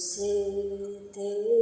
ক্রুশেতে ওই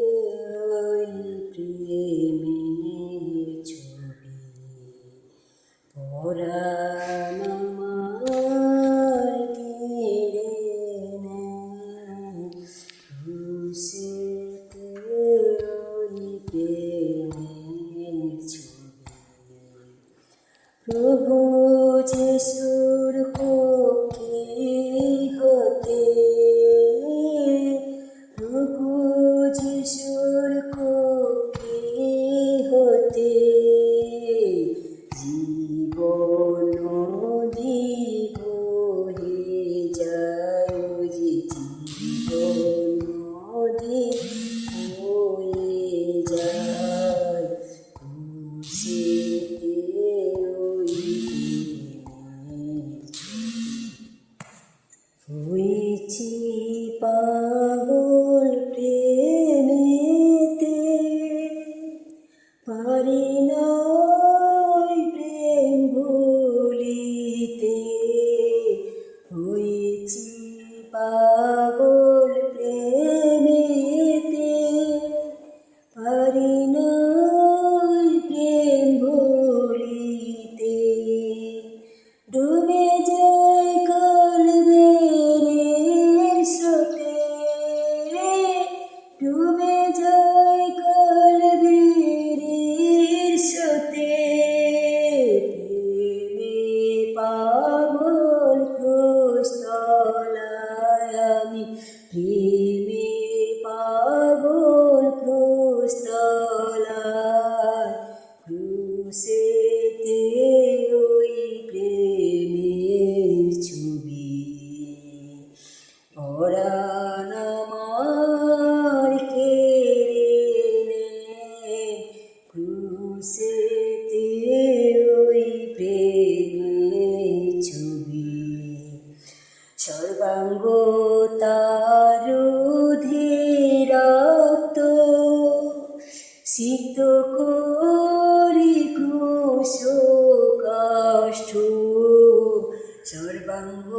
সর্বাঙ্গ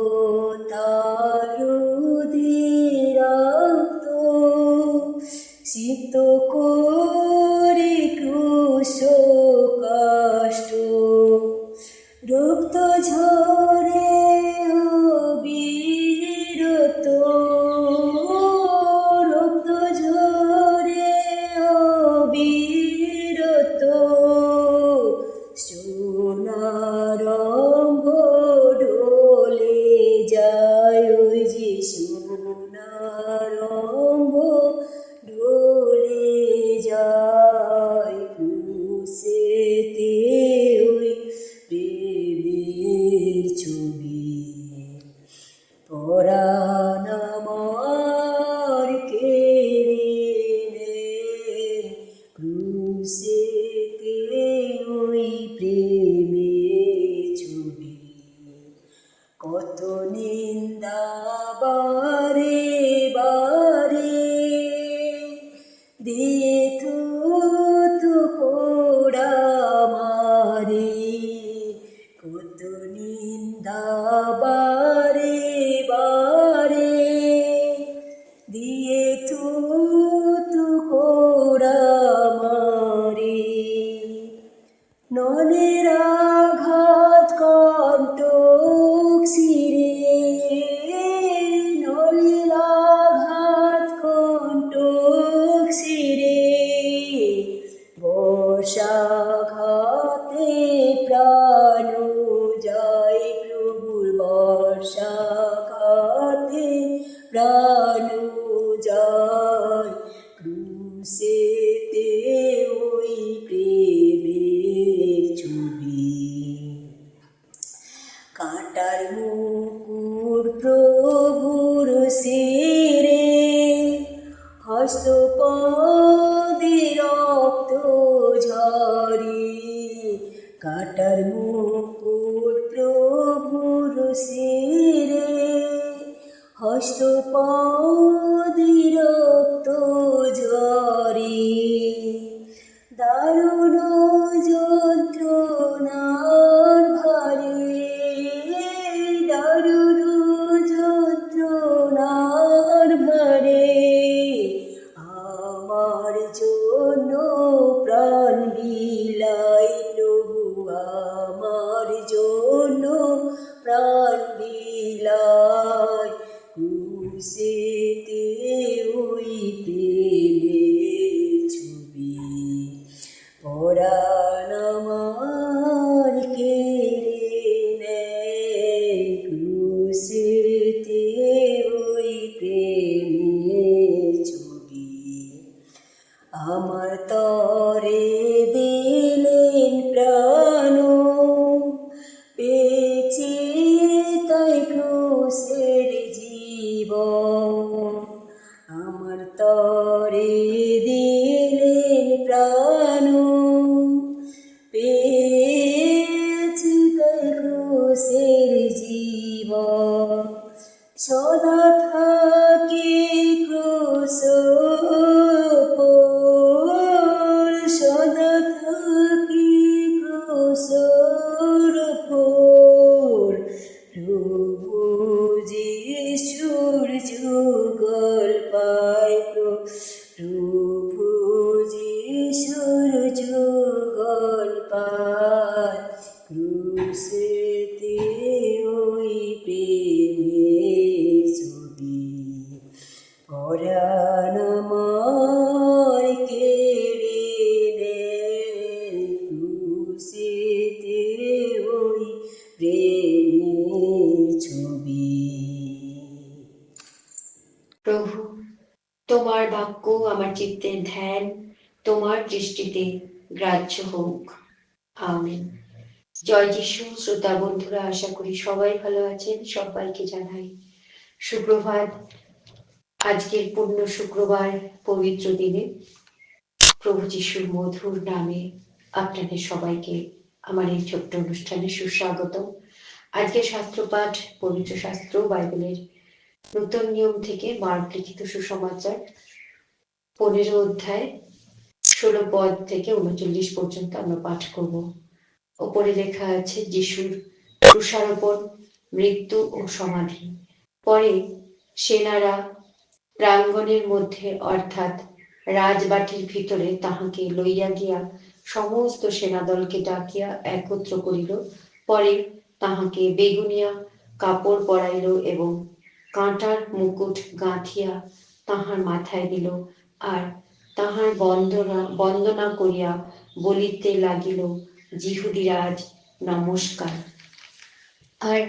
আমার ধ্যান, তোমার দৃষ্টিতে গ্রাহ্য হোক। আমেন। জয় যিশু, শ্রোতা বন্ধুরা, আশা করি সবাই ভালো আছেন। সবাইকে জানাই সুপ্রভাত। আজকের পূর্ণ শুক্রবার পবিত্র দিনে প্রভু যিশুর মধুর নামে আপনাদের সবাইকে আমার এই ছোট্ট অনুষ্ঠানে সুস্বাগত আজকে শাস্ত্রপাঠ, পবিত্র শাস্ত্র, বাইবেলের নতুন নিয়ম থেকে মার্ক লিখিত সুসমাচার। পনেরো অধ্যায়, ষোলো পদ থেকে উনচল্লিশ পর্যন্ত আমরা পাঠ করব। ওপরে লেখা আছে, যিশুর তুষারোপণ মৃত্যু ও সমাধি। পরে সেনারা প্রাঙ্গণের মধ্যে, অর্থাৎ রাজবাটির ভিতরে তাহাকে লইয়া গিয়া সমস্ত সেনাদলকে ডাকিয়া একত্র করিল। পরে তাহাকে বেগুনিয়া কাপড় পরাইল এবং কাঁটার মুকুট গাঁথিয়া তাহার মাথায় দিল। আর তাহার বন্দনা বন্দনা করিয়া বলিতে লাগিল জিহুদিরাজ নমস্কার। আর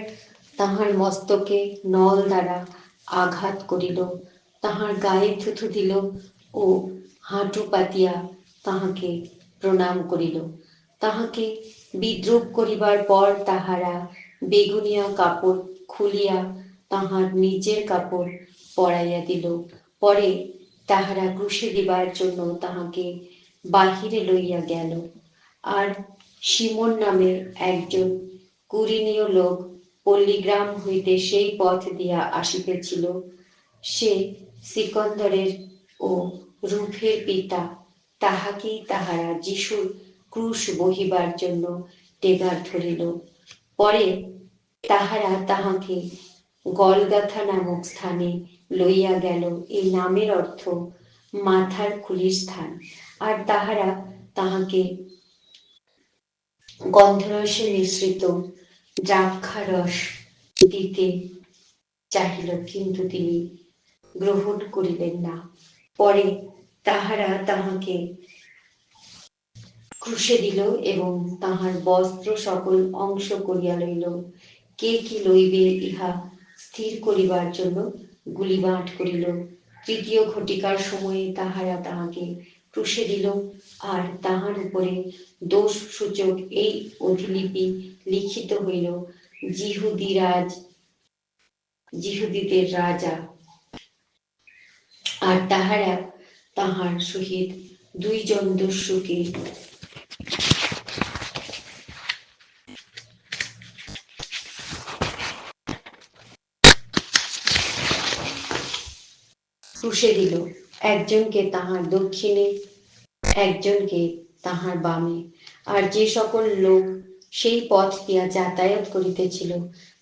তাহার মস্তকে নল দ্বারা আঘাত করিল, তাহার গায়ে থুথু দিল ও হাঁটু পাতিয়া তাহাকে প্রণাম করিল। তাহাকে বিদ্রুপ করিবার পর তাহারা বেগুনিয়া কাপড় খুলিয়া তাহার নিজের কাপড় পরাইয়া দিল। পরে তাহারা ক্রুশে দিবার জন্য তাহাকে বাহিরে লইয়া গেল। আর সিমন নামে একজন কুরিনীয় লোক পল্লীগ্রাম হইতে সেই পথ দিয়া আসিতেছিল। সে সিকন্দরের ও রূপের পিতা, তাহাকেই তাহারা যিশুর ক্রুশ বহিবার জন্য টেগার ধরিল। পরে তাহারা তাহাকে গলগাথা নামক স্থানে লইয়া গেল। এই নামের অর্থ মাথার খুলির স্থান। আর তাহারা তাহাকে গন্ধরসে মিশ্রিত দ্রাক্ষারস দিতে চাহিল, কিন্তু তিনি গ্রহণ করিলেন না। পরে তাহারা তাহাকে ক্রুশে দিল এবং তাহার বস্ত্র সকল অংশ করিয়া লইল। কে কি লইবে ইহা স্থির করিবার জন্য? গুলিবাট করিল। তৃতীয় ঘটিকার সময়ে তাহারা তাহাকে ক্রুশে দিল আর তাহার উপরে দোষ সূচক এই অধিলিপি লিখিত হইল, জিহুদিরাজ, জিহুদিদের রাজা। আর তাহারা তাহার সহিত দুইজন দস্যুকে ক্রুশে দিল। একজনকে তাহার দক্ষিণে, একজনকে তাহার বামে। আর যে সকল লোক সেই পথ দিয়া যাতায়াত করিতেছিল,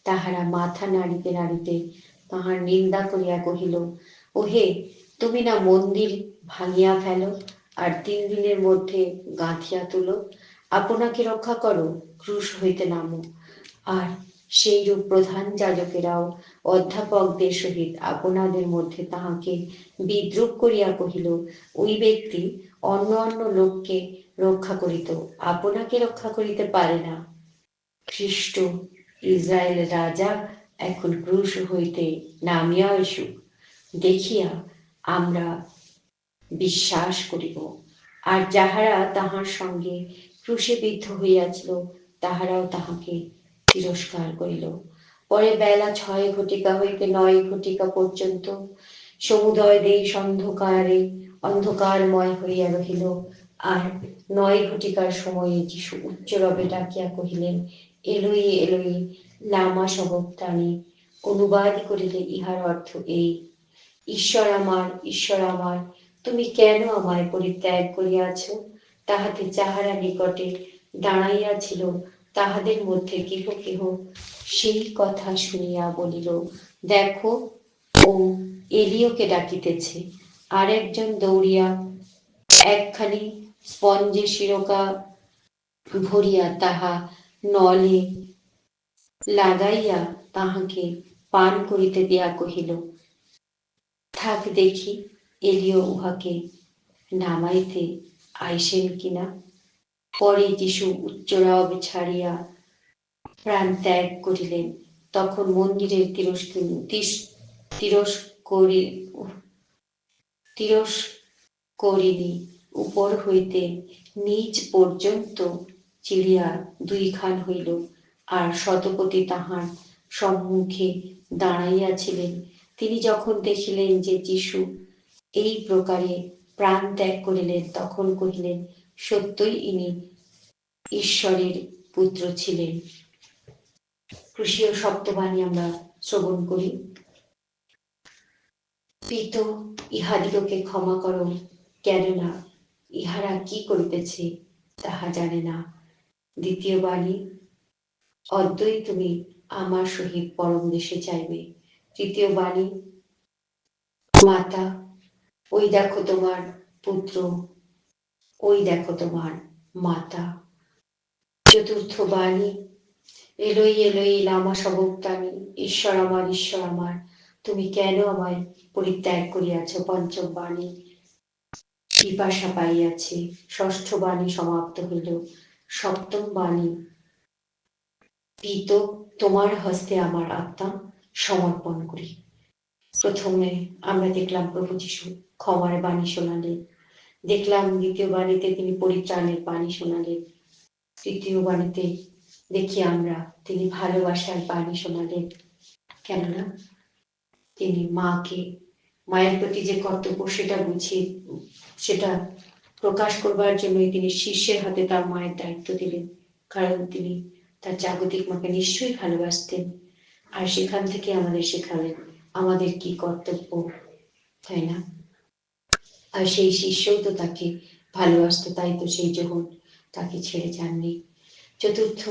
তাহারা মাথা নাড়িতে নাড়িতে তাহার নিন্দা করিয়া কহিল, ওহে, তুমি না মন্দির ভাঙিয়া ফেলো, আর তিন দিনের মধ্যে গাঁথিয়া তুলো। আপনাকে রক্ষা করো, ক্রুশ হইতে নামো। আর সেই রূপ প্রধান যাজকেরাও অধ্যাপকদের সহিত আপনাদের মধ্যে তাহাকে বিদ্রুপ করিয়া কহিল, ওই ব্যক্তি অন্য অন্য লোককে রক্ষা করিত, আপনাকে রক্ষা করিতে পারে না। খ্রিস্ট, ইসরায়েল রাজা এখন ক্রুশ হইতে নামিয়া আসুক, দেখিয়া আমরা বিশ্বাস করিব। আর যাহারা তাহার সঙ্গে ক্রুশে বিদ্ধ হইয়াছিল, তাহারাও তাহাকে তিরস্কার করিল। পরে বেলা ছয় ঘটিকা হইতে নয় ঘটিকা পর্যন্ত সমুদয় দেশ অন্ধকারে অন্ধকারময় হইয়া রহিল। আর নয় ঘটিকার সময়ে যিশু উচ্চ রবে ডাকিয়া কহিলেন, এলই এলই, লামা সবক্তানি অনুবাদ করিলে ইহার অর্থ এই, ঈশ্বর আমার ঈশ্বর আমার, তুমি কেন আমায় পরিত্যাগ করিয়াছ? তাহাতে যাহারা নিকটে দাঁড়াইয়াছিল তাহাদের মধ্যে কেহ কেহ সেই কথা শুনিয়া বলিল, দেখো, ও এলিওকে ডাকিতেছে। আর একজন দৌড়িয়া একখানি স্পঞ্জে শিরকা ভরিয়া তাহা নলে লাগাইয়া তাহাকে পান করিতে দিয়া কহিল, থাক দেখি, এলিও উহাকে নামাইতে আইসেন কিনা? পরে যিশু উচ্চরব ছাড়িয়া প্রাণ ত্যাগ করিলেন। তখন মন্দিরের তিরস্ক তিরস্করি তিরস্করিণী উপর হইতে নিচ পর্যন্ত চিড়িয়া দুইখান হইল আর শতপতি তাহার সম্মুখে দাঁড়াইয়াছিলেন। তিনি যখন দেখিলেন যে যিশু এই প্রকারে প্রাণ ত্যাগ করিলেন, তখন কহিলেন সত্যই ইনি ঈশ্বরের পুত্র ছিলেন। কৃষিয় সপ্তবাণী আমরা শ্রবণ করি। পিত, ইহাদিগকে ক্ষমা করো, কেননা ইহারা কি করিতেছে তাহা জানে না। দ্বিতীয় বাণী অদ্বৈ তুমি আমার সহিত পরম দেশে চাইবে। তৃতীয় বাণী, মাতা, ওই দেখো তোমার পুত্র ওই দেখো তোমার মাতা। চতুর্থ বাণী, এলোই এলোই লামা সবক্তানি ঈশ্বর আমার ঈশ্বর আমার, তুমি কেন আমায় পরিত্যাগ করিয়াছ পঞ্চম বাণী? পিপাসা পাইয়াছে, ষষ্ঠ বাণী সমাপ্ত হইল, সপ্তম বাণী। পিত তোমার হস্তে আমার আত্মা সমর্পণ করি। প্রথমে আমরা দেখলাম প্রভু যিশু ক্ষমার বাণী শোনালেন। দেখলাম দ্বিতীয় বাণীতে তিনি পরিত্রাণের বাণী শোনালেন। তৃতীয় বাণীতে দেখি আমরা তিনি ভালোবাসার বাণী শোনালেন। কেননা তিনি মাকে, মায়ের প্রতি যে কর্তব্য সেটা বুঝিয়ে, সেটা প্রকাশ করবার জন্যই তিনি শিষ্যের হাতে তার মায়ের দায়িত্ব দিলেন। কারণ তিনি তার জাগতিক মাকে নিশ্চয়ই ভালোবাসতেন। আর সেখান থেকে আমাদের শেখালেন আমাদের কি কর্তব্য, তাই না? আর সেই শিষ্যও তো তাকে ভালোবাসতো, তাই তো সেই যখন তাকে ছেড়ে যাননি। চতুর্থ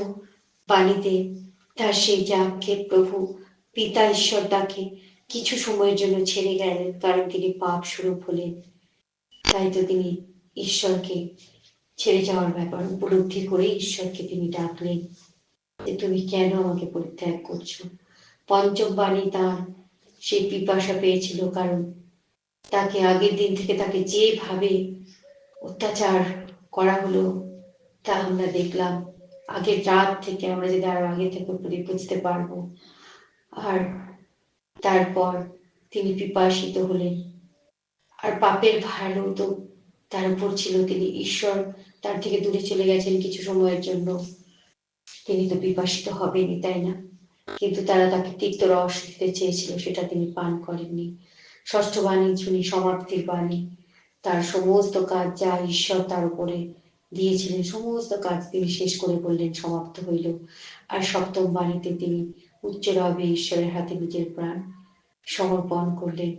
বাণীতে তার সেই যাকে প্রভু পিতা ঈশ্বর তাকে কিছু সময়ের জন্য ছেড়ে গেলেন, কারণ তিনি পাপ স্বরূপ হলেন। তাই তো তিনি ঈশ্বরকে ছেড়ে যাওয়ার ব্যাপার, উপলব্ধি করে ঈশ্বরকে তিনি ডাকলেন যে, তুমি কেন আমাকে পরিত্যাগ করছ? পঞ্চম বাণী তার সেই পিপাসা পেয়েছিল, কারণ তাকে আগের দিন থেকে তাকে যেভাবে অত্যাচার করা হলো, তা আমরা দেখলাম। আগের রাত থেকে আমরা যদি আরও আগে থেকে বুঝতে পারব। আর তারপর তিনি পিপাসিত হলেন। আর পাপের ভারও তো তার উপর ছিল। তিনি ঈশ্বর তার থেকে দূরে চলে গেছেন কিছু সময়ের জন্য। তিনি তো বিপাসিত হবেনই, তাই না? কিন্তু তারা তাকে তিক্ত রস দিতে চেয়েছিল, সেটা তিনি পান করেননি। ষষ্ঠ বাণী শুনি সমাপ্তির বাণী, তার সমস্ত কাজ যা ঈশ্বর তার উপরে দিয়েছিলেন, সমস্ত কাজ তিনি শেষ করে বললেন, সমাপ্ত হইল। আর সপ্তম বাণীতে তিনি উচ্চ রবে ঈশ্বরের হাতে নিজের প্রাণ সমর্পণ করলেন।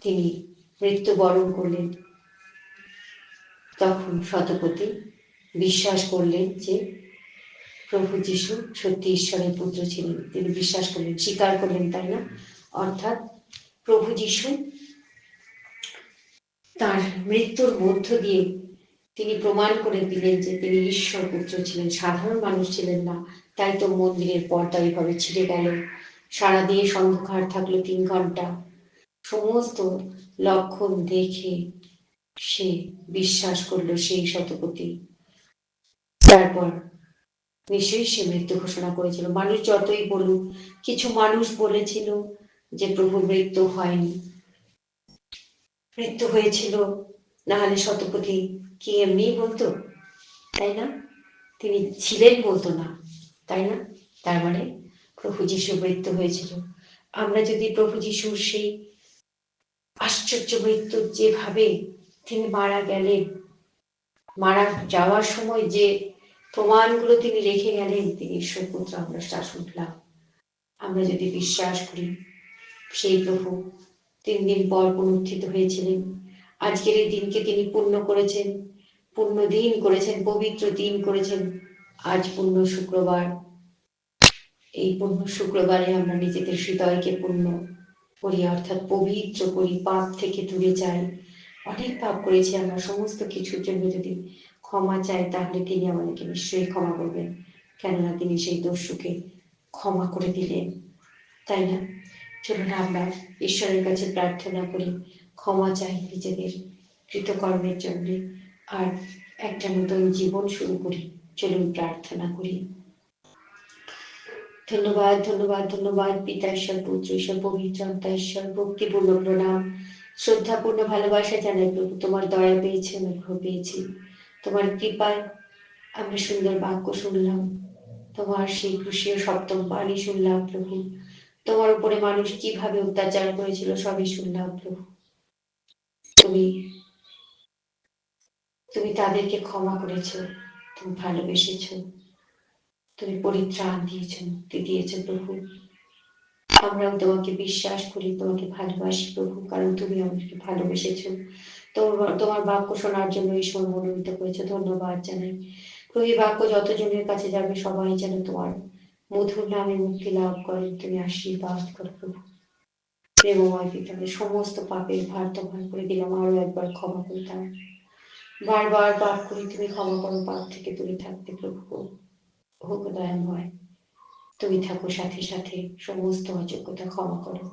তিনি মৃত্যুবরণ করলেন। তখন শতপতি বিশ্বাস করলেন যে প্রভু যিশু সত্যি ঈশ্বরের পুত্র ছিলেন। তিনি বিশ্বাস করলেন, স্বীকার করলেন তাই না? অর্থাৎ প্রভু যিশু, তার মৃত্যুর মধ্য দিয়ে তিনি প্রমাণ করে দিলেন যে তিনি ঈশ্বর পুত্র ছিলেন, সাধারণ মানুষ ছিলেন না। তাই তো মন্দিরের পর্দা এইভাবে ছিঁড়ে গেল। সারা দিয়ে অন্ধকার থাকল তিন ঘণ্টা। সমস্ত লক্ষণ দেখে সে বিশ্বাস করল সেই শতপতি তারপর নিশ্চয়ই সে মৃত্যু ঘোষণা করেছিল। মানুষ যতই বলুক, কিছু মানুষ বলেছিল যে প্রভু মৃত্যু হয়নি। মৃত্যু হয়েছিল না হলে শতপতি কি এমনি বলতো? তাই না? তিনি ছিলেন বলতো না, তাই না? তার মানে প্রভু যিশু মৃত্যু হয়েছিল। আমরা যদি প্রভু যিশুর সেই আশ্চর্য মৃত্যু যেভাবে তিনি মারা গেলেন, মারা যাওয়ার সময় যে প্রমাণগুলো তিনি রেখে গেলেন, তিনি পুত্র আমরা তা শুনলাম আমরা যদি বিশ্বাস করি সেই প্রভু। তিন দিন পর পুনরুত্থিত হয়েছিলেন। আজকের এই দিনকে তিনি পূর্ণ করেছেন। পূর্ণ দিন করেছেন, পবিত্র দিন করেছেন। আজ পূর্ণ শুক্রবার। এই পূর্ণ শুক্রবারে আমরা নিজেদের হৃদয়কে পূর্ণ করি, অর্থাৎ পবিত্র করি, পাপ থেকে দূরে যাই। অনেক পাপ করেছি আমরা, সমস্ত কিছুর জন্য যদি ক্ষমা চাই, তাহলে তিনি আমাদেরকে নিশ্চয়ই ক্ষমা করবেন। কেননা তিনি সেই দস্যুকে ক্ষমা করে দিলেন। তাই না? চলুন আমরা ঈশ্বরের কাছে প্রার্থনা করি। ক্ষমা চাই নিজেদের কৃতকর্মের জন্য। আর একটা নতুন জীবন শুরু করি। চলুন প্রার্থনা করি। ধন্যবাদ ধন্যবাদ ধন্যবাদ, পিতা ঈশ্বর, পুত্র ঈশ্বর পবিত্র ঈশ্বর ভক্তিপূর্ণ প্রণাম শ্রদ্ধাপূর্ণ ভালোবাসা জানাই প্রভু, তোমার দয়া পেয়েছি, অনুগ্রহ পেয়েছি। তোমার কৃপায় আমরা সুন্দর বাক্য শুনলাম। তোমার সেই খুশিও সপ্তম বাণী শুনলাম প্রভু। তোমার উপরে মানুষ কীভাবে অত্যাচার করেছিল সবই শুনলাম প্রভু তুমি তুমি তাদেরকে ক্ষমা করেছ, তুমি ভালোবেসেছো, তুমি পরিত্রাণ দিয়েছ, মুক্তি দিয়েছ প্রভু। আমরাও তোমাকে বিশ্বাস করি, তোমাকে ভালোবাসি প্রভু, কারণ তুমি আমাদেরকে ভালোবেসেছো। তোমার তোমার বাক্য শোনার জন্য এই সময় মনোনীত করেছ। ধন্যবাদ জানাই। প্রভু বাক্য যতজনের কাছে যাবে সবাই যেন তোমার মধুর নামে মুক্তি লাভ করেন তুমি আশীর্বাদ করো প্রভু। প্রেমময় পিতাকে সমস্ত পাপের ভার তোমার করে দিলাম আরও একবার ক্ষমা করে দাও। বারবার পাপ করি তুমি ক্ষমা করো, পাপ থেকে দূরে থাকতে প্রভু। হোক দয়াময়, তুমি থাকো সাথে সাথে, সমস্ত অযোগ্যতা ক্ষমা করো।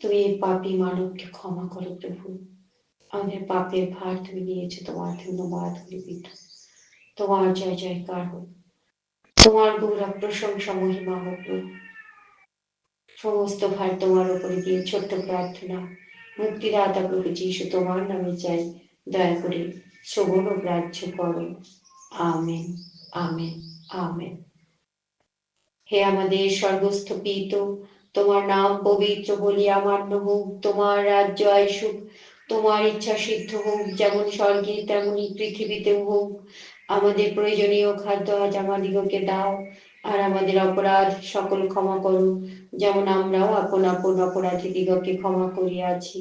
তুমি এই পাপী মানবকে ক্ষমা করো প্রভু। আমাদের পাপের ভার তুমি নিয়েছো তোমার ধন্যবাদ করি পিতা তোমার জয়, জয়কার হোক। তোমার গৌরব প্রশংসা মহিমা হোক সমস্ত ভার তোমার উপরে দিয়ে ছোট্ট প্রার্থনা। মুক্তিদাতা প্রভু যিশু, তোমার নামে চাই। দয়া করে শ্রবণ ও গ্রাহ্য করো। Amen amen amen. হে আমাদের স্বর্গস্থ পিত, তোমার নাম পবিত্র বলি আমান্য হোক, তোমার রাজ্য আইসুক, তোমার ইচ্ছা সিদ্ধ হোক, যেমন স্বর্গে তেমনি পৃথিবীতেও হোক। আমাদের প্রয়োজনীয় খাদ্য আজ আমাদিগকে দাও, আর আমাদের অপরাধ সকল ক্ষমা করো যেমন আমরাও আপন আপন অপরাধী দিগকে ক্ষমা করিয়াছি।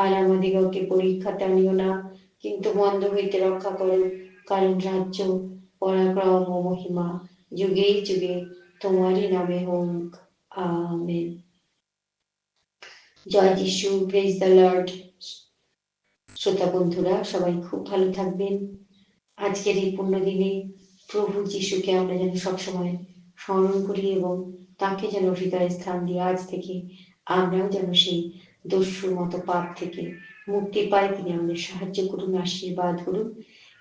আর আমাদিগকে পরীক্ষাতে আনিও না, কিন্তু মন্দ হইতে রক্ষা করো, কারণ রাজ্য, পরাক্রম ও মহিমা যুগে যুগে তোমারই নামে হোক, আমেন। জয় যিশু প্রেজ দ্য লর্ড শ্রোতা বন্ধুরা, সবাই খুব ভালো থাকবেন। আজকের এই পূর্ণ দিনে প্রভু যিশুকে আমরা যেন সবসময় স্মরণ করি এবং তাকে যেন হৃদয়ে স্থান দিয়ে আজ থেকে আমরাও যেন সেই দস্যুর মতো পাপ থেকে মুক্তি পাই, তিনি আমাদের সাহায্য করুন, আশীর্বাদ করুন।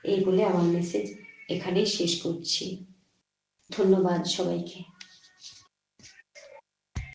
এই বলে আমার মেসেজ এখানেই শেষ করছি। ধন্যবাদ সবাইকে।